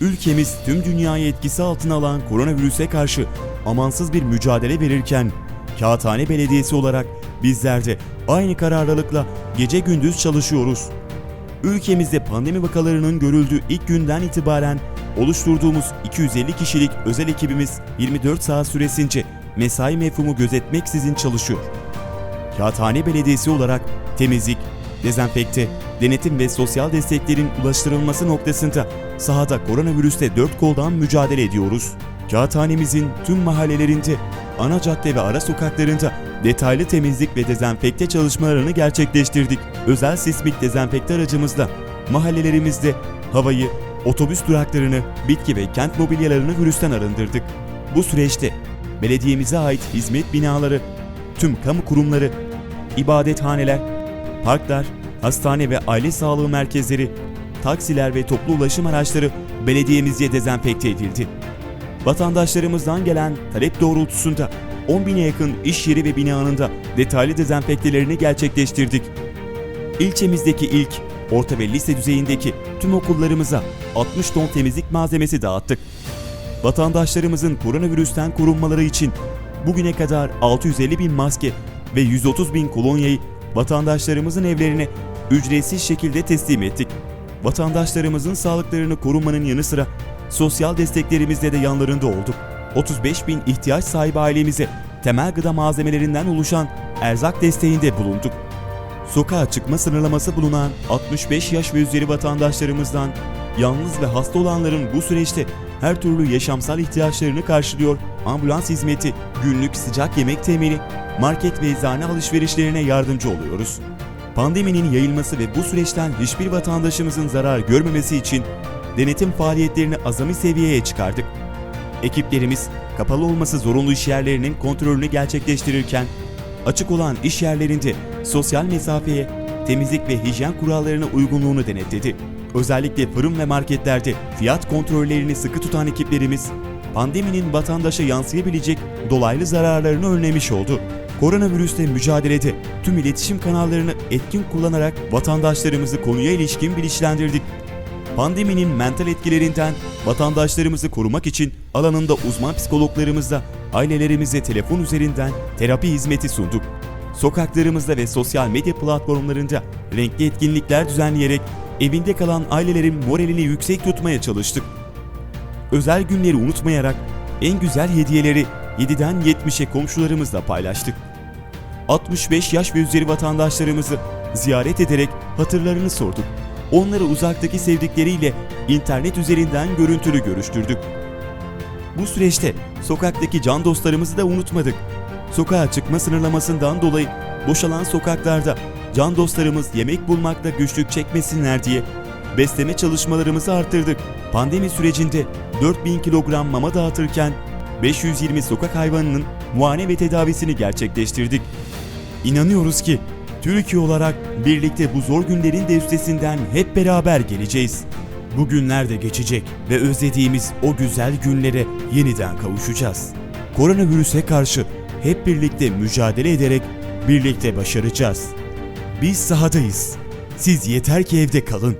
Ülkemiz tüm dünyayı etkisi altına alan koronavirüse karşı amansız bir mücadele verirken Kağıthane Belediyesi olarak bizler de aynı kararlılıkla gece gündüz çalışıyoruz. Ülkemizde pandemi vakalarının görüldüğü ilk günden itibaren oluşturduğumuz 250 kişilik özel ekibimiz 24 saat süresince mesai mefhumu gözetmeksizin çalışıyor. Kağıthane Belediyesi olarak temizlik, dezenfekte, denetim ve sosyal desteklerin ulaştırılması noktasında sahada koronavirüste dört koldan mücadele ediyoruz. Kağıthanemizin tüm mahallelerinde, ana cadde ve ara sokaklarında detaylı temizlik ve dezenfekte çalışmalarını gerçekleştirdik. Özel sismik dezenfekte aracımızla mahallelerimizde havayı, otobüs duraklarını, bitki ve kent mobilyalarını virüsten arındırdık. Bu süreçte belediyemize ait hizmet binaları, tüm kamu kurumları, ibadethaneler, parklar, hastane ve aile sağlığı merkezleri, taksiler ve toplu ulaşım araçları belediyemizce dezenfekte edildi. Vatandaşlarımızdan gelen talep doğrultusunda 10 bine yakın iş yeri ve binanın da detaylı dezenfektelerini gerçekleştirdik. İlçemizdeki ilk, orta ve lise düzeyindeki tüm okullarımıza 60 ton temizlik malzemesi dağıttık. Vatandaşlarımızın koronavirüsten korunmaları için bugüne kadar 650 bin maske ve 130 bin kolonyayı vatandaşlarımızın evlerine ücretsiz şekilde teslim ettik. Vatandaşlarımızın sağlıklarını korumanın yanı sıra sosyal desteklerimizle de yanlarında olduk. 35 bin ihtiyaç sahibi ailemize temel gıda malzemelerinden oluşan erzak desteğinde bulunduk. Sokağa çıkma sınırlaması bulunan 65 yaş ve üzeri vatandaşlarımızdan yalnız ve hasta olanların bu süreçte her türlü yaşamsal ihtiyaçlarını karşılıyor, ambulans hizmeti, günlük sıcak yemek temini, market ve eczane alışverişlerine yardımcı oluyoruz. Pandeminin yayılması ve bu süreçten hiçbir vatandaşımızın zarar görmemesi için denetim faaliyetlerini azami seviyeye çıkardık. Ekiplerimiz kapalı olması zorunlu iş yerlerinin kontrolünü gerçekleştirirken açık olan iş yerlerinde sosyal mesafeye, temizlik ve hijyen kurallarına uygunluğunu denetledi. Özellikle fırın ve marketlerde fiyat kontrollerini sıkı tutan ekiplerimiz pandeminin vatandaşa yansıyabilecek dolaylı zararlarını önlemiş oldu. Koronavirüsle mücadelede tüm iletişim kanallarını etkin kullanarak vatandaşlarımızı konuya ilişkin bilinçlendirdik. Pandeminin mental etkilerinden vatandaşlarımızı korumak için alanında uzman psikologlarımızla ailelerimize telefon üzerinden terapi hizmeti sunduk. Sokaklarımızda ve sosyal medya platformlarında renkli etkinlikler düzenleyerek evinde kalan ailelerin moralini yüksek tutmaya çalıştık. Özel günleri unutmayarak en güzel hediyeleri 7'den 70'e komşularımızla paylaştık. 65 yaş ve üzeri vatandaşlarımızı ziyaret ederek hatırlarını sorduk. Onları uzaktaki sevdikleriyle internet üzerinden görüntülü görüştürdük. Bu süreçte sokaktaki can dostlarımızı da unutmadık. Sokağa çıkma sınırlamasından dolayı boşalan sokaklarda can dostlarımız yemek bulmakta güçlük çekmesinler diye besleme çalışmalarımızı arttırdık. Pandemi sürecinde 4000 kilogram mama dağıtırken 520 sokak hayvanının muayene ve tedavisini gerçekleştirdik. İnanıyoruz ki Türkiye olarak birlikte bu zor günlerin de üstesinden hep beraber geleceğiz. Bu günler de geçecek ve özlediğimiz o güzel günlere yeniden kavuşacağız. Koronavirüse karşı hep birlikte mücadele ederek birlikte başaracağız. Biz sahadayız. Siz yeter ki evde kalın.